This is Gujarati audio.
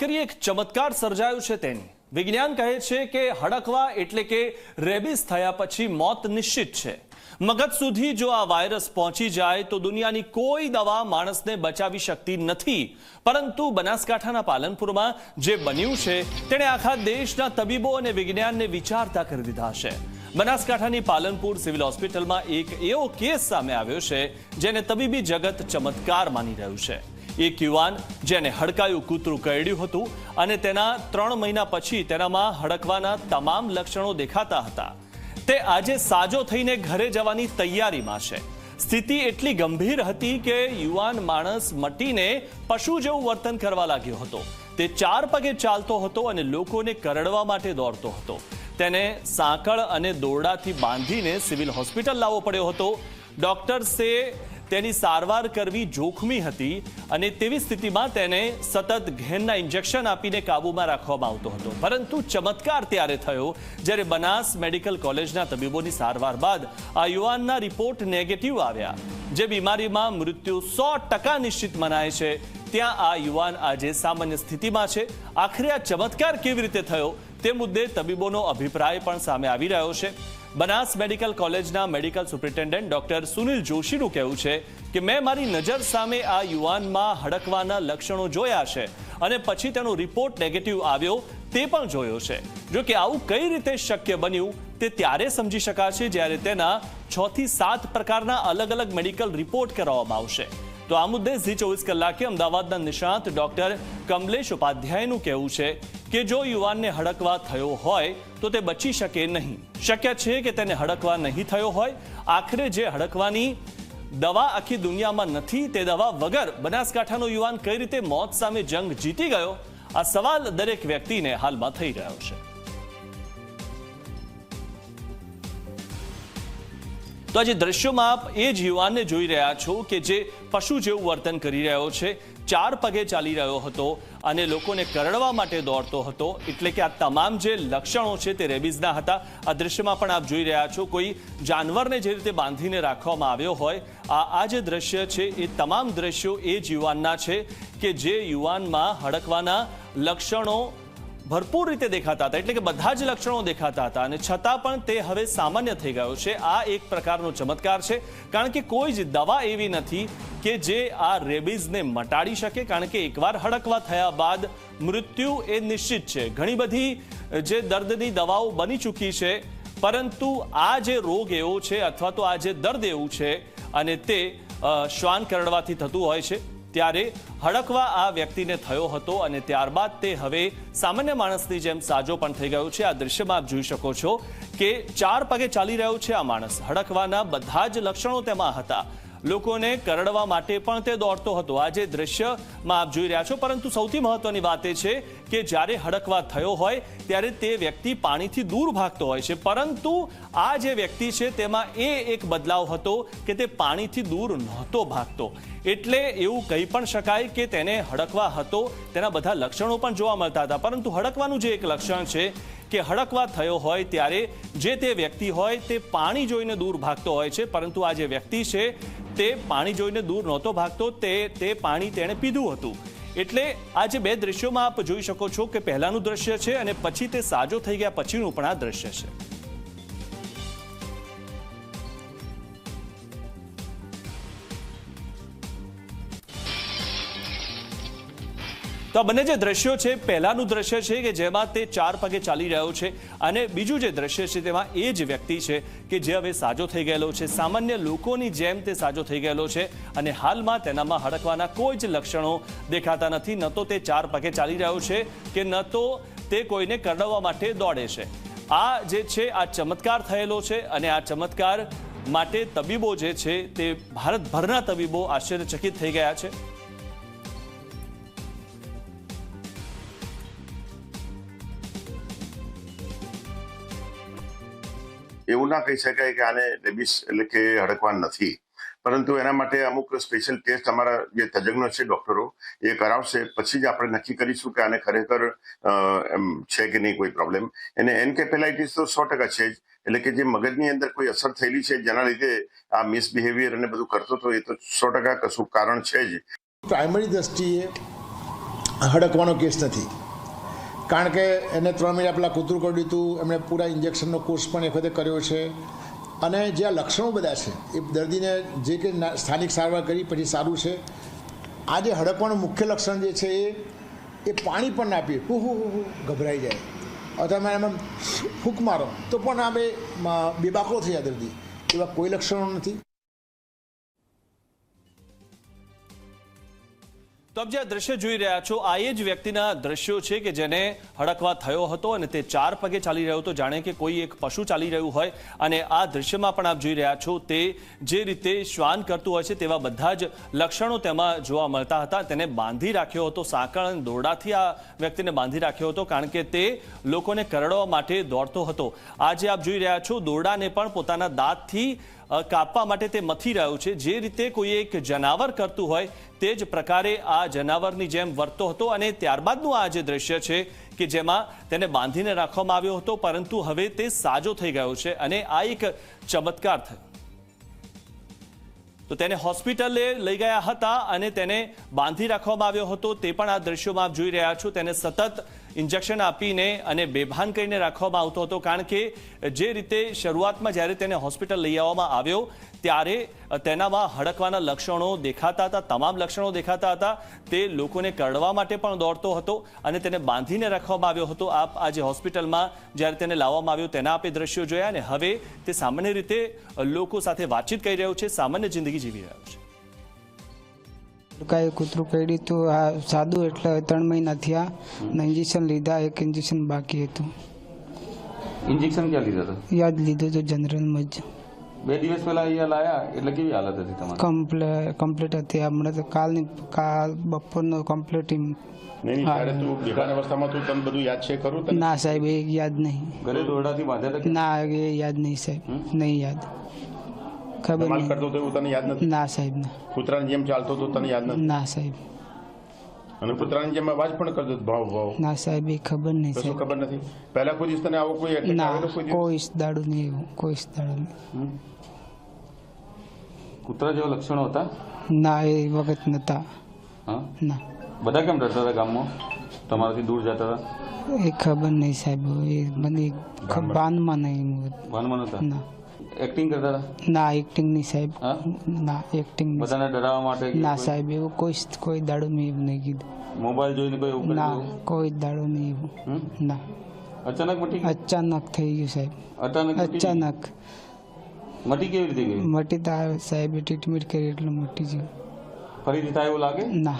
કરી એક ચમત્કાર સર્જાયું છે તેની. વિજ્ઞાન કહે છે કે હડકવા એટલે કે રેબિસ થયા પછી મોત નિશ્ચિત છે. મગજ સુધી જો આ વાયરસ પહોંચી જાય તો દુનિયાની કોઈ દવા માણસને બચાવી શકતી નથી. પરંતુ બનાસકાંઠાના પાલનપુરમાં જે બન્યું છે, તેણે આખા દેશના તબીબો અને વિજ્ઞાનને વિચારતા કરી દીધા છે. બનાસકાંઠાની પાલનપુર સિવિલ હોસ્પિટલમાં એક એવો કેસ સામે આવ્યો છે, જેને તબીબી જગત ચમત્કાર માની રહ્યું છે. એક યુવાન જેને હડકાયું કૂતરું કરડ્યું હતું અને તેના ત્રણ મહિના પછી તેનામાં હડકવાના તમામ લક્ષણો દેખાતા હતા. તે આજે સાજો થઈને ઘરે જવાની તૈયારીમાં છે. સ્થિતિ એટલી ગંભીર હતી કે યુવાન માણસ મટીને પશુ જેવું વર્તન કરવા લાગ્યો હતો. તે ચાર પગે ચાલતો હતો અને લોકોને કરડવા માટે દોડતો હતો. તેને સાંકળ અને દોરડાથી બાંધીને સિવિલ હોસ્પિટલ લાવવો પડ્યો હતો. ડોક્ટર્સે તેની સારવાર કરવી જોખમી હતી અને તેવી સ્થિતિમાં તેને સતત ઘેનના ઇન્જેક્શન આપીને કાબૂમાં રાખવામાં આવતો હતો. પરંતુ ચમત્કાર ત્યારે થયો જ્યારે બનાસ મેડિકલ કોલેજના તબીબોની સારવાર બાદ આ યુવાનના રિપોર્ટ નેગેટિવ આવ્યા. જે બીમારીમાં મૃત્યુ સો ટકા નિશ્ચિત મનાય છે. ત્યાં આ યુવાન આજે સામાન્ય સ્થિતિમાં છે. આખરે આ ચમત્કાર કેવી રીતે થયો તે મુદ્દે તબીબોનો અભિપ્રાય પણ સામે આવી રહ્યો છે. બનાસ મેડિકલ કોલેજના મેડિકલ સુપ્રિન્ટેન્ડન્ટ ડોક્ટર સુનિલ જોશીનું કહેવું છે કે મેં મારી નજર સામે આ યુવાનમાં હડકવાના લક્ષણો જોયા છે અને પછી તેનો રિપોર્ટ નેગેટિવ આવ્યો તે પણ જોયો છે. જો કે આવું કઈ રીતે શક્ય બન્યું તે ત્યારે સમજી શકાશે જ્યારે તેના છ થી સાત પ્રકારના અલગ અલગ મેડિકલ રિપોર્ટ કરવામાં આવશે. તો આ મુદ્દે ઝી ચોવીસ કલાકે અમદાવાદના નિષ્ણાત ડોક્ટર કમલેશ ઉપાધ્યાયનું કહેવું છે કે જો યુવાનને હડકવા થયો હોય, તો તે બચી શકે નહીં. શક્ય છે કે તેને હડકવા નહીં થયો હોય. આખરે જે હડકવાની દવા આખી દુનિયામાં નથી, તે દવા વગર બનાસકાંઠાનો યુવાન કઈ રીતે મોત સામે જંગ જીતી ગયો? આ સવાલ દરેક વ્યક્તિને હાલમાં થઈ રહ્યો છે. તો આજે દ્રશ્યોમાં આપ એ જ યુવાનને જોઈ રહ્યા છો કે જે પશુ જેવું વર્તન કરી રહ્યો છે. ચાર પગે ચાલી રહ્યો હતો અને લોકોને કરડવા માટે દોડતો હતો. એટલે કે આ તમામ જે લક્ષણો છે તે રેબીઝના હતા. આ દ્રશ્યમાં પણ આપ જોઈ રહ્યા છો, કોઈ જાનવરને જે રીતે બાંધીને રાખવામાં આવ્યો હોય, આ આ જે દ્રશ્ય છે, એ તમામ દ્રશ્યો એ જ યુવાનના છે કે જે યુવાનમાં હડકવાના લક્ષણો ભરપૂર રીતે દેખાતા હતા, એટલે કે બધા જ લક્ષણો દેખાતા હતા. અને છતાં પણ તે હવે સામાન્ય થઈ ગયો છે. આ એક પ્રકારનો ચમત્કાર છે. કારણ કે કોઈ જ દવા એવી નથી કે જે આ રેબીઝને મટાડી શકે. કારણ કે એકવાર હડકવા થયા બાદ મૃત્યુ એ નિશ્ચિત છે. ઘણી બધી જે દર્દની દવાઓ બની ચૂકી છે, પરંતુ આ જે રોગ એવો છે અથવા તો આ જે દર્દ એવું છે, અને તે શ્વાન કરડવાથી થતું હોય છે. ત્યારે હડકવા આ વ્યક્તિને થયો હતો અને ત્યારબાદ તે હવે સામાન્ય માણસની જેમ સાજો પણ થઈ ગયો છે. આ દ્રશ્યમાં આપ જોઈ શકો છો કે ચાર પગે ચાલી રહ્યો છે આ માણસ. હડકવાના બધા જ લક્ષણો તેમાં હતા. લોકોને કરડવા માટે પણ તે દોડતો હતો. આ જે દ્રશ્યમાં આપ જોઈ રહ્યા છો, પરંતુ સૌથી મહત્વની વાત એ છે કે જ્યારે હડકવા થયો હોય, ત્યારે તે વ્યક્તિ પાણીથી દૂર ભાગતો હોય છે. પરંતુ આ જે વ્યક્તિ છે, તેમાં એ એક બદલાવ હતો કે તે પાણીથી દૂર નહોતો ભાગતો. એટલે એવું કહી પણ શકાય કે તેને હડકવા હતો. તેના બધા લક્ષણો પણ જોવા મળતા હતા. પરંતુ હડકવાનું જે એક લક્ષણ છે કે હડકવા થયો હોય ત્યારે જે તે વ્યક્તિ હોય તે પાણી જોઈને દૂર ભાગતો હોય છે, પરંતુ આ જે વ્યક્તિ છે તે પાણી જોઈને દૂર નહોતો ભાગતો, તે તે પાણી તેણે પીધું હતું. એટલે આ જે બે દ્રશ્યોમાં આપ જોઈ શકો છો કે પહેલાનું દ્રશ્ય છે અને પછી તે સાજો થઈ ગયા પછીનું પણ આ દ્રશ્ય છે. તો આ બંને જે દ્રશ્યો છે, પહેલાનું દ્રશ્ય છે કે જેમાં તે ચાર પગે ચાલી રહ્યો છે અને બીજું જે દ્રશ્ય છે તેમાં એ જ વ્યક્તિ છે કે જે હવે સાજો થઈ ગયેલો છે. સામાન્ય લોકોની જેમ તે સાજો થઈ ગયેલો છે અને હાલમાં તેનામાં હડકવાના કોઈ જ લક્ષણો દેખાતા નથી. ન તો તે ચાર પગે ચાલી રહ્યો છે કે ન તો તે કોઈને કરડવા માટે દોડે છે. આ જે છે, આ ચમત્કાર થયેલો છે અને આ ચમત્કાર માટે તબીબો જે છે તે ભારતભરના તબીબો આશ્ચર્યચકિત થઈ ગયા છે. એવું ના કહી શકાય કે આને રેબિસ એટલે કે હડકવાન નથી. પરંતુ એના માટે અમુક સ્પેશિયલ ટેસ્ટ અમારા જે તજજ્ઞો છે, ડોક્ટરો, એ કરાવશે. પછી જ આપણે નક્કી કરીશું કે આને ખરેખર એમ છે કે નહીં કોઈ પ્રોબ્લેમ એને એન્કેફેલાઇટીસ તો સો ટકા છે જ. એટલે કે જે મગજની અંદર કોઈ અસર થયેલી છે, જેના લીધે આ મિસબિહેવિયર અને બધું કરતો હતો, એ તો સો ટકા કશું કારણ છે જ. પ્રાઇમરી દ્રષ્ટિએ હડકવાનો કેસ નથી. કારણ કે એને ત્રણ મહિના પહેલાં કૂતરું કરડ્યું હતું. એમણે પૂરા ઇન્જેક્શનનો કોર્સ પણ એ વખતે કર્યો છે. અને જે લક્ષણો બધા છે, એ દર્દીને જે કે સ્થાનિક સારવાર કરી, પછી સારું છે. આ જે હડપવાનું મુખ્ય લક્ષણ જે છે એ એ પાણી પણ ના પીએ. હું હું, હુ ગભરાઈ જાય. અથવા તમે એમાં ફૂંક મારો. તો પણ આ બે બેબાકો થઈ જાય દર્દી. એવા કોઈ લક્ષણો નથી. તો આપ જે આ દ્રશ્ય જોઈ રહ્યા છો, આ એ જ વ્યક્તિના દ્રશ્યો છે કે જેને હડકવા થયો હતો અને તે ચાર પગે ચાલી રહ્યો હતો. જાણે કે કોઈ એક પશુ ચાલી રહ્યું હોય અને આ દ્રશ્યમાં પણ આપ જોઈ રહ્યા છો તે જે રીતે શ્વાન કરતું હોય છે તેવા બધા જ લક્ષણો તેમાં જોવા મળતા હતા. તેને બાંધી રાખ્યો હતો, સાંકળ અને દોરડાથી આ વ્યક્તિને બાંધી રાખ્યો હતો, કારણ કે તે લોકોને કરડવા માટે દોડતો હતો. આજે આપ જોઈ રહ્યા છો, દોરડાને પણ પોતાના દાંતથી કાપવા માટે તે મથી રહ્યું છે. જે રીતે કોઈ એક જનાવર કરતું હોય, તે જ પ્રકારે આ જનાવરની જેમ વર્તતો હતો અને ત્યારબાદનું આ જે દ્રશ્ય છે કે જેમાં તેને બાંધીને રાખવામાં આવ્યો હતો, પરંતુ હવે તે સાજો થઈ ગયો છે અને આ એક ચમત્કાર થયો. તો તેને હોસ્પિટલે લઈ ગયા હતા અને તેને બાંધી રાખવામાં આવ્યો હતો. તે પણ આ દ્રશ્યોમાં આપ જોઈ રહ્યા છો. તેને સતત ઇન્જેક્શન આપીને અને બેભાન કરીને રાખવામાં આવતો હતો. કારણ કે જે રીતે શરૂઆતમાં જ્યારે તેને હોસ્પિટલ લઈ આવવામાં આવ્યો, ત્યારે તેનામાં હડકવાના લક્ષણો દેખાતા હતા, તમામ લક્ષણો દેખાતા હતા. તે લોકોને કરડવા માટે પણ દોડતો હતો અને તેને બાંધીને રાખવામાં આવ્યો હતો. આપ આજે હોસ્પિટલમાં જ્યારે તેને લાવવામાં આવ્યો, તેના આપે દ્રશ્યો જોયા અને હવે તે સામાન્ય રીતે લોકો સાથે વાતચીત કરી રહ્યો છે, સામાન્ય જિંદગી જીવી રહ્યો છે. કાંઈ કૂતરું કરડ્યું તો આ સાદું એટલે ત્રણ મહિના થયા ને ઇન્જેક્શન લીધા એક ઇન્જેક્શન બાકી હતું. ઇન્જેક્શન ક્યાં લીધા હતા? યાદ લીધું તો જનરલમાં જ. બે દિવસ પહેલા અહીંયા લાયા એટલે કેવી હાલત હતી તમારી? કમ્પ્લેટ કમ્પ્લીટ હતી. હમણાં તો કાલની કાલ બપોરનો કમ્પ્લીટ નહીં નહીં ત્યારે તું બેભાન અવસ્થામાં તું તને બધું યાદ છે ખરું તને? ના સાહેબ એ યાદ નહીં. ઘરે દોરડાથી બાંધ્યા ના એ યાદ નહીં સાહેબ. નહીં યાદ. ખબર ધમાલ નહીં. કરતો તો એવું તને યાદ નથી? ના સાહેબ ના. કૂતરાની જેમ ચાલતો તો તને યાદ નથી? ના સાહેબ. અને કૂતરાની જેમ અવાજ પણ કરતો હતો, ભાવ ભાવ ના સાહેબ એ ખબર નહીં કશું સાહેબ. ખબર નથી? પહેલા કોઈ દિવસ તને આવો કોઈ attack ના આવેલો કોઈ દિવસ? કોઈ જ દાડું નહીં એવું કોઈ જ દાડું નહીં. કૂતરા જેવા લક્ષણો હતા? ના એ વખત નહોતા હા? ના. બધા કેમ ડરતા હતા ગામમાં? તમારાથી દૂર જતા હતા? એ ખબર નહીં સાહેબ એ મને ખ- ભાનમાં નહીં હું. ભાનમાં નતા? ના. એક્ટિંગ કરતા હતા? ના એક્ટિંગ નહીં સાહેબ. ના એક્ટિંગ બધાને ડરાવવા માટે ના સાહેબ એવું કોઈ કોઈ દાડો નહીં એવું નહીં કીધું. મોબાઈલ જોઈને કોઈ એવું ના કોઈ દાડો નહીં એવું. ના. અચાનક મટી અચાનક થઈ ગયું સાહેબ. અચાનક અચાનક. મટી કેવી રીતે ગઈ? મટી તો સાહેબ ટ્રીટમેન્ટ કરી એટલે મટી ગયું. ફરીથી થાય એવું લાગે? ના.